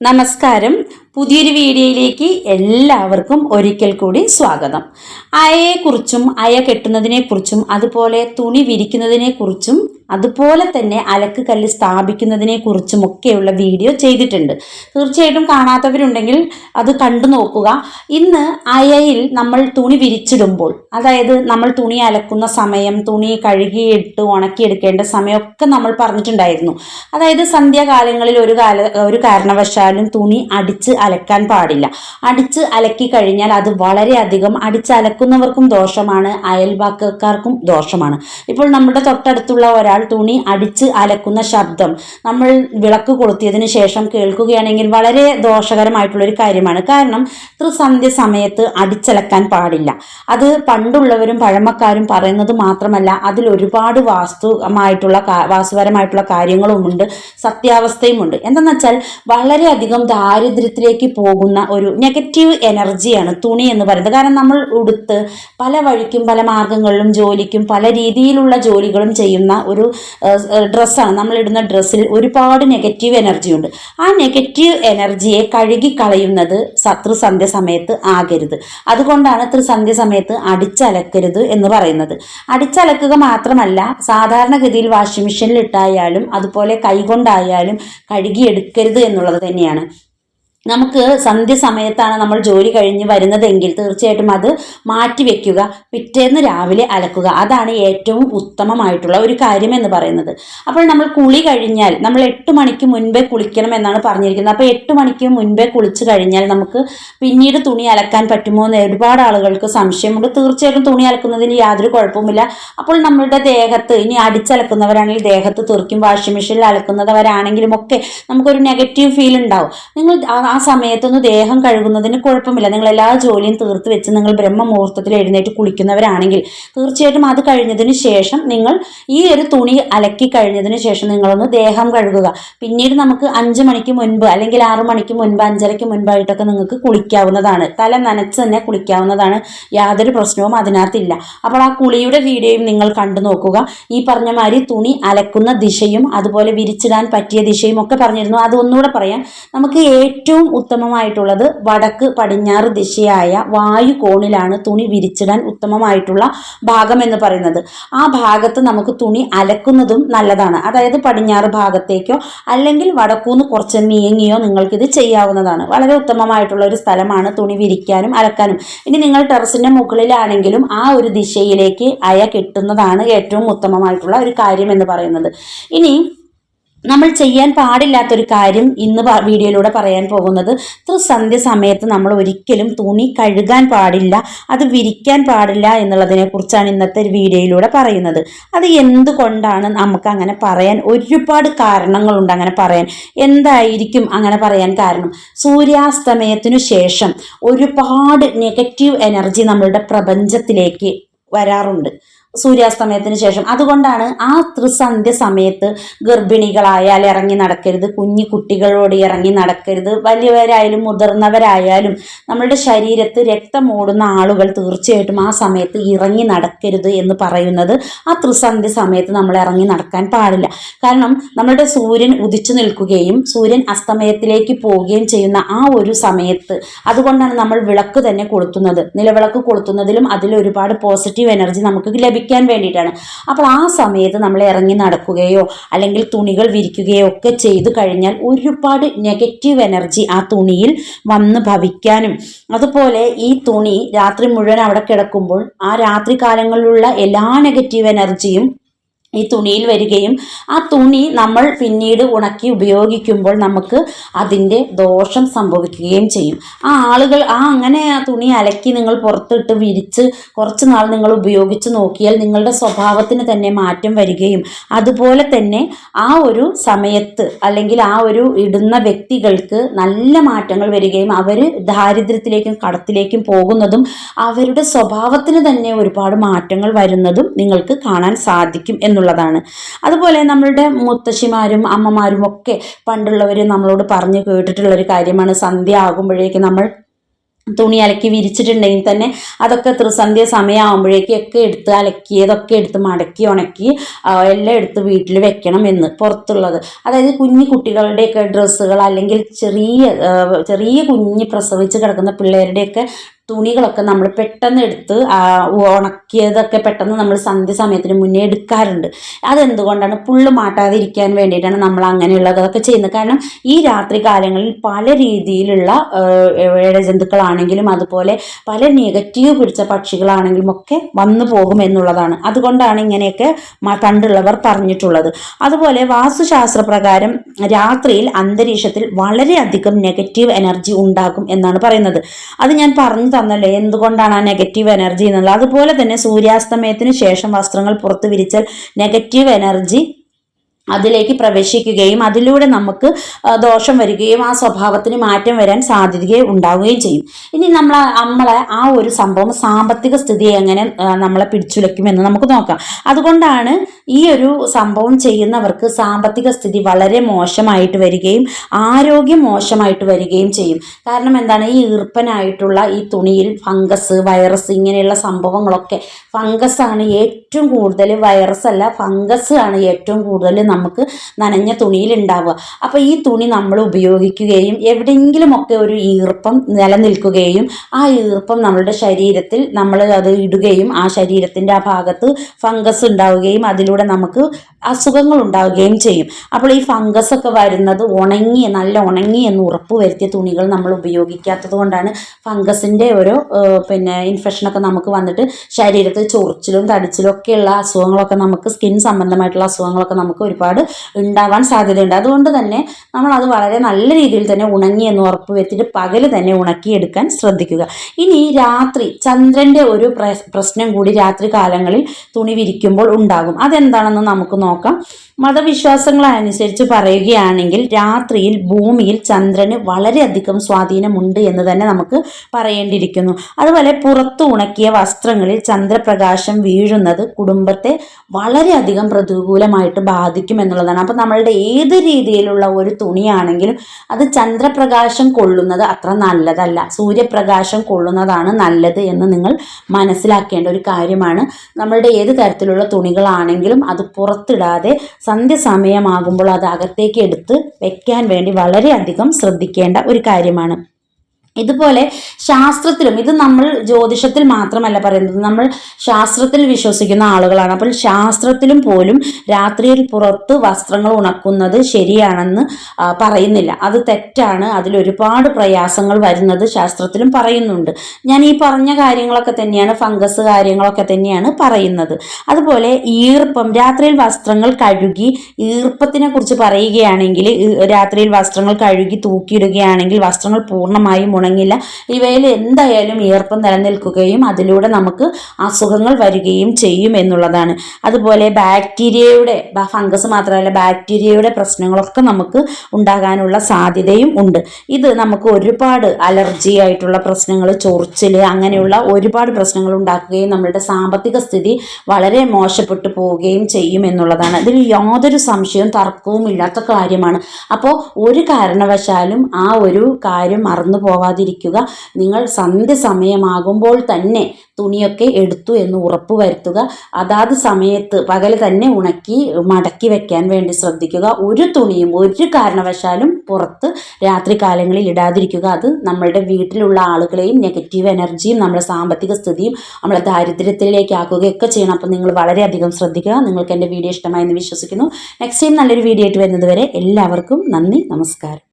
നമസ്കാരം. പുതിയൊരു വീഡിയോയിലേക്ക് എല്ലാവർക്കും ഒരിക്കൽ കൂടി സ്വാഗതം. അയയെക്കുറിച്ചും അയ കെട്ടുന്നതിനെക്കുറിച്ചും അതുപോലെ തുണി വിരിക്കുന്നതിനെക്കുറിച്ചും അതുപോലെ തന്നെ അലക്ക് കല്ല് സ്ഥാപിക്കുന്നതിനെ കുറിച്ചും ഒക്കെയുള്ള വീഡിയോ ചെയ്തിട്ടുണ്ട്. തീർച്ചയായിട്ടും കാണാത്തവരുണ്ടെങ്കിൽ അത് കണ്ടു നോക്കുക. ഇന്ന് അയയിൽ നമ്മൾ തുണി വിരിച്ചിടുമ്പോൾ അതായത് നമ്മൾ തുണി അലക്കുന്ന സമയം തുണി കഴുകിയിട്ട് ഉണക്കിയെടുക്കേണ്ട സമയമൊക്കെ നമ്മൾ പറഞ്ഞിട്ടുണ്ടായിരുന്നു. അതായത് സന്ധ്യാകാലങ്ങളിൽ ഒരു കാല ഒരു കാരണവശാലും തുണി അടിച്ച് അലക്കാൻ പാടില്ല. അടിച്ച് അലക്കി കഴിഞ്ഞാൽ അത് വളരെയധികം അടിച്ച് അലക്കുന്നവർക്കും ദോഷമാണ് അയൽവാക്കക്കാർക്കും ദോഷമാണ്. ഇപ്പോൾ നമ്മുടെ തൊട്ടടുത്തുള്ള ഒരാൾ തുണി അടിച്ച് അലക്കുന്ന ശബ്ദം നമ്മൾ വിളക്ക് കൊളുത്തിയതിന് ശേഷം കേൾക്കുകയാണെങ്കിൽ വളരെ ദോഷകരമായിട്ടുള്ളൊരു കാര്യമാണ്. കാരണം ത്രിസന്ധ്യ സമയത്ത് അടിച്ചലക്കാൻ പാടില്ല. അത് പണ്ടുള്ളവരും പഴമക്കാരും പറയുന്നത് മാത്രമല്ല അതിൽ ഒരുപാട് വാസ്തുമായിട്ടുള്ള വാസ്തുപരമായിട്ടുള്ള കാര്യങ്ങളുമുണ്ട് സത്യാവസ്ഥയുമുണ്ട്. എന്തെന്ന് വെച്ചാൽ വളരെയധികം ദാരിദ്ര്യത്തിലേക്ക് പോകുന്ന ഒരു നെഗറ്റീവ് എനർജിയാണ് തുണി എന്ന് പറയുന്നത്. കാരണം നമ്മൾ ഉടുത്ത് പല വഴിക്കും പല മാർഗങ്ങളിലും ജോലിക്കും പല രീതിയിലുള്ള ജോലികളും ചെയ്യുന്ന ഒരു ഡ്രസ്സാണ് നമ്മളിടുന്ന ഡ്രസ്സിൽ ഒരുപാട് നെഗറ്റീവ് എനർജി ഉണ്ട്. ആ നെഗറ്റീവ് എനർജിയെ കഴുകി കളയുന്നത് ശത്രുസന്ധ്യ സമയത്ത് ആകരുത്. അതുകൊണ്ടാണ് ത്രിസന്ധ്യ സമയത്ത് അടിച്ചലക്കരുത് എന്ന് പറയുന്നത്. അടിച്ചലക്കുക മാത്രമല്ല സാധാരണഗതിയിൽ വാഷിംഗ് മെഷീനിൽ ഇട്ടായാലും അതുപോലെ കൈകൊണ്ടായാലും കഴുകിയെടുക്കരുത് എന്നുള്ളത് തന്നെയാണ്. തന്നെയാണ് നമുക്ക് സന്ധ്യ സമയത്താണ് നമ്മൾ ജോലി കഴിഞ്ഞ് വരുന്നതെങ്കിൽ തീർച്ചയായിട്ടും അത് മാറ്റി വെക്കുക പിറ്റേന്ന് രാവിലെ അലക്കുക. അതാണ് ഏറ്റവും ഉത്തമമായിട്ടുള്ള ഒരു കാര്യമെന്ന് പറയുന്നത്. അപ്പോൾ നമ്മൾ കുളി കഴിഞ്ഞാൽ നമ്മൾ എട്ട് മണിക്ക് മുൻപേ കുളിക്കണം എന്നാണ് പറഞ്ഞിരിക്കുന്നത്. അപ്പോൾ എട്ട് മണിക്ക് മുൻപേ കുളിച്ച് കഴിഞ്ഞാൽ നമുക്ക് പിന്നീട് തുണി അലക്കാൻ പറ്റുമോ എന്ന് ഒരുപാട് ആളുകൾക്ക് സംശയമുണ്ട്. തീർച്ചയായിട്ടും തുണി അലക്കുന്നതിന് യാതൊരു കുഴപ്പമില്ല അപ്പോൾ നമ്മളുടെ ദേഹത്ത് ഇനി അടിച്ചലക്കുന്നവരാണെങ്കിൽ ദേഹത്ത് തെറിക്കും വാഷിംഗ് മെഷീനിൽ അലക്കുന്നവരാണെങ്കിലും ഒക്കെ നമുക്കൊരു നെഗറ്റീവ് ഫീൽ ഉണ്ടാവും. നിങ്ങൾ ആ- സമയത്തൊന്നും ദേഹം കഴുകുന്നതിന് കുഴപ്പമില്ല. നിങ്ങൾ എല്ലാ ജോലിയും തീർത്ത് വെച്ച് നിങ്ങൾ ബ്രഹ്മമുഹൂർത്തത്തിൽ എഴുന്നേറ്റ് കുളിക്കുന്നവരാണെങ്കിൽ തീർച്ചയായിട്ടും അത് കഴിഞ്ഞതിന് ശേഷം നിങ്ങൾ ഈ ഒരു തുണി അലക്കി കഴിഞ്ഞതിന് ശേഷം നിങ്ങളൊന്ന് ദേഹം കഴുകുക. പിന്നീട് നമുക്ക് അഞ്ച് മണിക്ക് മുൻപ് അല്ലെങ്കിൽ ആറു മണിക്ക് മുൻപ് അഞ്ചരയ്ക്ക് മുൻപായിട്ടൊക്കെ നിങ്ങൾക്ക് കുളിക്കാവുന്നതാണ്. തല നനച്ച് തന്നെ കുളിക്കാവുന്നതാണ് യാതൊരു പ്രശ്നവും അതിനകത്തില്ല. അപ്പോൾ ആ കുളിയുടെ വീഡിയോയും നിങ്ങൾ കണ്ടു നോക്കുക. ഈ പറഞ്ഞ മാതിരി തുണി അലക്കുന്ന ദിശയും അതുപോലെ വിരിച്ചിടാൻ പറ്റിയ ദിശയും ഒക്കെ പറഞ്ഞിരുന്നു. അത് ഒന്നുകൂടെ പറയാം. നമുക്ക് ഏറ്റവും ഉത്തമമായിട്ടുള്ളത് വടക്ക് പടിഞ്ഞാറ് ദിശയായ വായു കോണിലാണ് തുണി വിരിച്ചിടാൻ ഉത്തമമായിട്ടുള്ള ഭാഗം എന്ന് പറയുന്നത്. ആ ഭാഗത്ത് നമുക്ക് തുണി അലക്കുന്നതും നല്ലതാണ്. അതായത് പടിഞ്ഞാറ് ഭാഗത്തേക്കോ അല്ലെങ്കിൽ വടക്കൂന്ന് കുറച്ച് നീങ്ങിയോ നിങ്ങൾക്കിത് ചെയ്യാവുന്നതാണ്. വളരെ ഉത്തമമായിട്ടുള്ള ഒരു സ്ഥലമാണ് തുണി വിരിക്കാനും അലക്കാനും. ഇനി നിങ്ങൾ ടെറസിന്റെ മുകളിലാണെങ്കിലും ആ ഒരു ദിശയിലേക്ക് അയ കെട്ടുന്നതാണ് ഏറ്റവും ഉത്തമമായിട്ടുള്ള ഒരു കാര്യം എന്ന് പറയുന്നത്. ഇനി നമ്മൾ ചെയ്യാൻ പാടില്ലാത്തൊരു കാര്യം ഇന്ന് വീഡിയോയിലൂടെ പറയാൻ പോകുന്നത് ത്രിസന്ധ്യ സമയത്ത് നമ്മൾ ഒരിക്കലും തുണി കഴുകാൻ പാടില്ല അത് വിരിക്കാൻ പാടില്ല എന്നുള്ളതിനെ കുറിച്ചാണ് ഇന്നത്തെ ഒരു വീഡിയോയിലൂടെ പറയുന്നത്. അത് എന്തുകൊണ്ടാണ് നമുക്ക് അങ്ങനെ പറയാൻ ഒരുപാട് കാരണങ്ങളുണ്ട് അങ്ങനെ പറയാൻ. എന്തായിരിക്കും അങ്ങനെ പറയാൻ കാരണം? സൂര്യാസ്തമയത്തിനു ശേഷം ഒരുപാട് നെഗറ്റീവ് എനർജി നമ്മളുടെ പ്രപഞ്ചത്തിലേക്ക് വരാറുണ്ട്. സൂര്യാസ്തമയത്തിന് ശേഷം. അതുകൊണ്ടാണ് ആ ത്രിസന്ധ്യ സമയത്ത് ഗർഭിണികളായാൽ ഇറങ്ങി നടക്കരുത് കുഞ്ഞു കുട്ടികളോട് ഇറങ്ങി നടക്കരുത് വലിയവരായാലും മുതിർന്നവരായാലും നമ്മളുടെ ശരീരത്ത് രക്തം ഓടുന്ന ആളുകൾ തീർച്ചയായിട്ടും ആ സമയത്ത് ഇറങ്ങി നടക്കരുത് എന്ന് പറയുന്നത് ആ ത്രിസന്ധ്യ സമയത്ത് നമ്മൾ ഇറങ്ങി നടക്കാൻ പാടില്ല. കാരണം നമ്മളുടെ സൂര്യൻ ഉദിച്ചു നിൽക്കുകയും സൂര്യൻ അസ്തമയത്തിലേക്ക് പോവുകയും ചെയ്യുന്ന ആ ഒരു സമയത്ത് അതുകൊണ്ടാണ് നമ്മൾ വിളക്ക് തന്നെ കൊളുത്തുന്നത്. നിലവിളക്ക് കൊളുത്തുന്നതിലും അതിൽ ഒരുപാട് പോസിറ്റീവ് എനർജി നമുക്ക് ലഭിക്കാൻ വേണ്ടിയിട്ടാണ്. അപ്പോൾ ആ സമയത്ത് നമ്മൾ ഇറങ്ങി നടക്കുകയോ അല്ലെങ്കിൽ തുണികൾ വിരിക്കുകയോ ഒക്കെ ചെയ്തു കഴിഞ്ഞാൽ ഒരുപാട് നെഗറ്റീവ് എനർജി ആ തുണിയിൽ വന്ന് ഭവിക്കാനും അതുപോലെ ഈ തുണി രാത്രി മുഴുവൻ അവിടെ കിടക്കുമ്പോൾ ആ രാത്രി കാലങ്ങളിലുള്ള എല്ലാ നെഗറ്റീവ് എനർജിയും ഈ തുണിയിൽ വരികയും ആ തുണി നമ്മൾ പിന്നീട് ഉണക്കി ഉപയോഗിക്കുമ്പോൾ നമുക്ക് അതിന്റെ ദോഷം സംഭവിക്കുകയും ചെയ്യും. ആ ആളുകൾ ആ അങ്ങനെ ആ തുണി അലക്കി നിങ്ങൾ പുറത്തിട്ട് വിരിച്ച് കുറച്ച് നാൾ നിങ്ങൾ ഉപയോഗിച്ച് നോക്കിയാൽ നിങ്ങളുടെ സ്വഭാവത്തിന് തന്നെ മാറ്റം വരികയും അതുപോലെ തന്നെ ആ ഒരു സമയത്ത് അല്ലെങ്കിൽ ആ ഒരു ഇടുന്ന വ്യക്തികൾക്ക് നല്ല മാറ്റങ്ങൾ വരികയും അവർ ദാരിദ്ര്യത്തിലേക്കും കടത്തിലേക്കും പോകുന്നതും അവരുടെ സ്വഭാവത്തിന് തന്നെ ഒരുപാട് മാറ്റങ്ങൾ വരുന്നതും നിങ്ങൾക്ക് കാണാൻ സാധിക്കും എന്നുള്ളതാണ്. അതുപോലെ നമ്മളുടെ മുത്തശ്ശിമാരും അമ്മമാരും ഒക്കെ പണ്ടുള്ളവർ നമ്മളോട് പറഞ്ഞു കേട്ടിട്ടുള്ളൊരു കാര്യമാണ്. സന്ധ്യ ആകുമ്പോഴേക്ക് നമ്മൾ തുണി അലക്കി വിരിച്ചിട്ടുണ്ടെങ്കിൽ തന്നെ അതൊക്കെ ത്രിസന്ധ്യ സമയമാകുമ്പോഴേക്കും ഒക്കെ എടുത്ത് അലക്കിയതൊക്കെ എടുത്ത് മടക്കി ഉണക്കി എല്ലാം എടുത്ത് വീട്ടിൽ വെക്കണം എന്ന് പുറത്തുള്ളത്. അതായത് കുഞ്ഞു കുട്ടികളുടെയൊക്കെ ഡ്രസ്സുകൾ അല്ലെങ്കിൽ ചെറിയ ചെറിയ കുഞ്ഞ് പ്രസവിച്ച് കിടക്കുന്ന പിള്ളേരുടെയൊക്കെ തുണികളൊക്കെ നമ്മൾ പെട്ടെന്ന് എടുത്ത് ഉണക്കിയതൊക്കെ പെട്ടെന്ന് നമ്മൾ സന്ധ്യ സമയത്തിന് മുന്നേ എടുക്കാറുണ്ട്. അതെന്തുകൊണ്ടാണ്? പുള്ള് മാട്ടാതിരിക്കാൻ വേണ്ടിയിട്ടാണ് നമ്മൾ അങ്ങനെയുള്ളതൊക്കെ ചെയ്യുന്നത്. കാരണം ഈ രാത്രി കാലങ്ങളിൽ പല രീതിയിലുള്ള ഇഴജന്തുക്കളാണെങ്കിലും അതുപോലെ പല നെഗറ്റീവ് പിടിച്ച പക്ഷികളാണെങ്കിലും ഒക്കെ വന്നു പോകും എന്നുള്ളതാണ്. അതുകൊണ്ടാണ് ഇങ്ങനെയൊക്കെ പണ്ടുള്ളവർ പറഞ്ഞിട്ടുള്ളത്. അതുപോലെ വാസ്തുശാസ്ത്ര പ്രകാരം രാത്രിയിൽ അന്തരീക്ഷത്തിൽ വളരെയധികം നെഗറ്റീവ് എനർജി ഉണ്ടാകും എന്നാണ് പറയുന്നത്. അത് ഞാൻ പറഞ്ഞു തന്നല്ലോ എന്തുകൊണ്ടാണ് ആ നെഗറ്റീവ് എനർജി എന്നുള്ളത്? അതുപോലെ തന്നെ സൂര്യാസ്തമയത്തിന് ശേഷം വസ്ത്രങ്ങൾ പുറത്ത് വിരിച്ചാൽ നെഗറ്റീവ് എനർജി അതിലേക്ക് പ്രവേശിക്കുകയും അതിലൂടെ നമുക്ക് ദോഷം വരികയും ആ സ്വഭാവത്തിന് മാറ്റം വരാൻ സാധ്യതയെ ഉണ്ടാവുകയും ചെയ്യും. ഇനി നമ്മൾ നമ്മളെ ആ ഒരു സംഭവം സാമ്പത്തിക സ്ഥിതി എങ്ങനെ നമ്മളെ പിടിച്ചുലയ്ക്കുമെന്ന് നമുക്ക് നോക്കാം. അതുകൊണ്ടാണ് ഈ ഒരു സംഭവം ചെയ്യുന്നവർക്ക് സാമ്പത്തിക സ്ഥിതി വളരെ മോശമായിട്ട് വരികയും ആരോഗ്യം മോശമായിട്ട് വരികയും ചെയ്യും. കാരണം എന്താണ്? ഈ ഈർപ്പനായിട്ടുള്ള ഈ തുണിയിൽ ഫംഗസ് വൈറസ് ഇങ്ങനെയുള്ള സംഭവങ്ങളൊക്കെ ഫംഗസ് ആണ് ഏറ്റവും കൂടുതൽ വൈറസ് അല്ല ഫംഗസ് ആണ് ഏറ്റവും കൂടുതൽ നമുക്ക് നനഞ്ഞ തുണിയിൽ ഉണ്ടാവുക അപ്പോൾ ഈ തുണി നമ്മൾ ഉപയോഗിക്കുകയും എവിടെയെങ്കിലുമൊക്കെ ഒരു ഈർപ്പം നിലനിൽക്കുകയും ആ ഈർപ്പം നമ്മളുടെ ശരീരത്തിൽ നമ്മൾ അത് ഇടുകയും ആ ശരീരത്തിന്റെ ആ ഭാഗത്ത് ഫംഗസ് ഉണ്ടാവുകയും അതിലൂടെ നമുക്ക് അസുഖങ്ങൾ ഉണ്ടാവുകയും ചെയ്യും. അപ്പോൾ ഈ ഫംഗസ് ഒക്കെ വരുന്നത് ഉണങ്ങിയ നല്ല ഉണങ്ങി എന്ന് ഉറപ്പ് വരുത്തിയ തുണികൾ നമ്മൾ ഉപയോഗിക്കാത്തത് കൊണ്ടാണ് ഫംഗസിന്റെ ഏഹ്, പിന്നെ ഇൻഫെക്ഷനൊക്കെ നമുക്ക് വന്നിട്ട് ശരീരത്തിൽ ചൊറിച്ചിലും തടിച്ചിലും ഒക്കെയുള്ള അസുഖങ്ങളൊക്കെ നമുക്ക് സ്കിൻ സംബന്ധമായിട്ടുള്ള അസുഖങ്ങളൊക്കെ നമുക്ക് ഒരുപാട് ഉണ്ടാവാൻ സാധ്യതയുണ്ട്. അതുകൊണ്ട് തന്നെ നമ്മൾ അത് വളരെ നല്ല രീതിയിൽ തന്നെ ഉണങ്ങി എന്ന് ഉറപ്പ് വെച്ചിട്ട് പകൽ തന്നെ ഉണക്കിയെടുക്കാൻ ശ്രദ്ധിക്കുക. ഇനി രാത്രി ചന്ദ്രന്റെ ഒരു പ്രശ്നം കൂടി രാത്രി കാലങ്ങളിൽ തുണി വിരിക്കുമ്പോൾ ഉണ്ടാകും. അതെന്താണെന്ന് നമുക്ക് നോക്കാം. മതവിശ്വാസങ്ങളനുസരിച്ച് പറയുകയാണെങ്കിൽ രാത്രിയിൽ ഭൂമിയിൽ ചന്ദ്രന് വളരെയധികം സ്വാധീനമുണ്ട് എന്ന് തന്നെ നമുക്ക് പറയേണ്ടിയിരിക്കുന്നു. അതുപോലെ പുറത്തു ഉണക്കിയ വസ്ത്രങ്ങളിൽ ചന്ദ്രപ്രകാശം വീഴുന്നത് കുടുംബത്തെ വളരെയധികം പ്രതികൂലമായിട്ട് ബാധിക്കും. എന്നുള്ളതാണ്. അപ്പോൾ നമ്മളുടെ ഏത് രീതിയിലുള്ള ഒരു തുണിയാണെങ്കിലും അത് ചന്ദ്രപ്രകാശം കൊള്ളുന്നത് അത്ര നല്ലതല്ല. സൂര്യപ്രകാശം കൊള്ളുന്നതാണ് നല്ലത് എന്ന് നിങ്ങൾ മനസ്സിലാക്കേണ്ട ഒരു കാര്യമാണ്. നമ്മളുടെ ഏത് തരത്തിലുള്ള തുണികളാണെങ്കിലും അത് പുറത്തിടാതെ സന്ധ്യ സമയമാകുമ്പോൾ അത് അകത്തേക്ക് എടുത്ത് വെക്കാൻ വേണ്ടി വളരെയധികം ശ്രദ്ധിക്കേണ്ട ഒരു കാര്യമാണ്. ഇതുപോലെ ശാസ്ത്രത്തിലും ഇത് നമ്മൾ ജ്യോതിഷത്തിൽ മാത്രമല്ല പറയുന്നത് നമ്മൾ ശാസ്ത്രത്തിൽ വിശ്വസിക്കുന്ന ആളുകളാണ്. അപ്പോൾ ശാസ്ത്രത്തിലും പോലും രാത്രിയിൽ പുറത്ത് വസ്ത്രങ്ങൾ ഉണക്കുന്നത് ശരിയാണെന്ന് പറയുന്നില്ല. അത് തെറ്റാണ്. അതിലൊരുപാട് പ്രയാസങ്ങൾ വരുന്നത് ശാസ്ത്രത്തിലും പറയുന്നുണ്ട്. ഞാൻ ഈ പറഞ്ഞ കാര്യങ്ങളൊക്കെ തന്നെയാണ് ഫംഗസ് കാര്യങ്ങളൊക്കെ തന്നെയാണ് പറയുന്നത്. അതുപോലെ ഈർപ്പം രാത്രിയിൽ വസ്ത്രങ്ങൾ കഴുകി ഈർപ്പത്തിനെ കുറിച്ച് പറയുകയാണെങ്കിൽ രാത്രിയിൽ വസ്ത്രങ്ങൾ കഴുകി തൂക്കിയിടുകയാണെങ്കിൽ വസ്ത്രങ്ങൾ പൂർണമായും ഉണങ്ങില്ല ഇവയിൽ എന്തായാലും ഈർപ്പം നിലനിൽക്കുകയും അതിലൂടെ നമുക്ക് അസുഖങ്ങൾ വരികയും ചെയ്യും എന്നുള്ളതാണ്. അതുപോലെ ബാക്ടീരിയയുടെ ഫംഗസ് മാത്രമല്ല ബാക്ടീരിയയുടെ പ്രശ്നങ്ങളൊക്കെ നമുക്ക് ഉണ്ടാകാനുള്ള സാധ്യതയും ഉണ്ട്. ഇത് നമുക്ക് ഒരുപാട് അലർജി ആയിട്ടുള്ള പ്രശ്നങ്ങൾ ചൊറിച്ചിൽ അങ്ങനെയുള്ള ഒരുപാട് പ്രശ്നങ്ങൾ ഉണ്ടാക്കുകയും നമ്മളുടെ സാമ്പത്തിക സ്ഥിതി വളരെ മോശപ്പെട്ടു പോവുകയും ചെയ്യും എന്നുള്ളതാണ്. ഇതിൽ യാതൊരു സംശയവും തർക്കവും ഇല്ലാത്ത കാര്യമാണ്. അപ്പോൾ ഒരു കാരണവശാലും ആ ഒരു കാര്യം മറന്നു പോവാതിരിക്കുക നിങ്ങൾ സന്ധ്യ സമയമാകുമ്പോൾ തന്നെ തുണിയൊക്കെ എടുത്തു എന്ന് ഉറപ്പ് വരുത്തുക. അതാത് സമയത്ത് പകൽ തന്നെ ഉണക്കി മടക്കി വെക്കാൻ വേണ്ടി ശ്രദ്ധിക്കുക. ഒരു തുണിയും ഒരു കാരണവശാലും പുറത്ത് രാത്രി കാലങ്ങളിൽ ഇടാതിരിക്കുക. അത് നമ്മളുടെ വീട്ടിലുള്ള ആളുകളെയും നെഗറ്റീവ് എനർജിയും നമ്മുടെ സാമ്പത്തിക സ്ഥിതിയും നമ്മളെ ദാരിദ്ര്യത്തിലേക്ക് ആക്കുകയൊക്കെ ചെയ്യണം. അപ്പോൾ നിങ്ങൾ വളരെയധികം ശ്രദ്ധിക്കുക. നിങ്ങൾക്ക് എന്റെ വീഡിയോ ഇഷ്ടമായെന്ന് വിശ്വസിക്കുന്നു. നെക്സ്റ്റ് ടൈം നല്ലൊരു വീഡിയോ ആയിട്ട് വരുന്നതുവരെ എല്ലാവർക്കും നന്ദി നമസ്കാരം.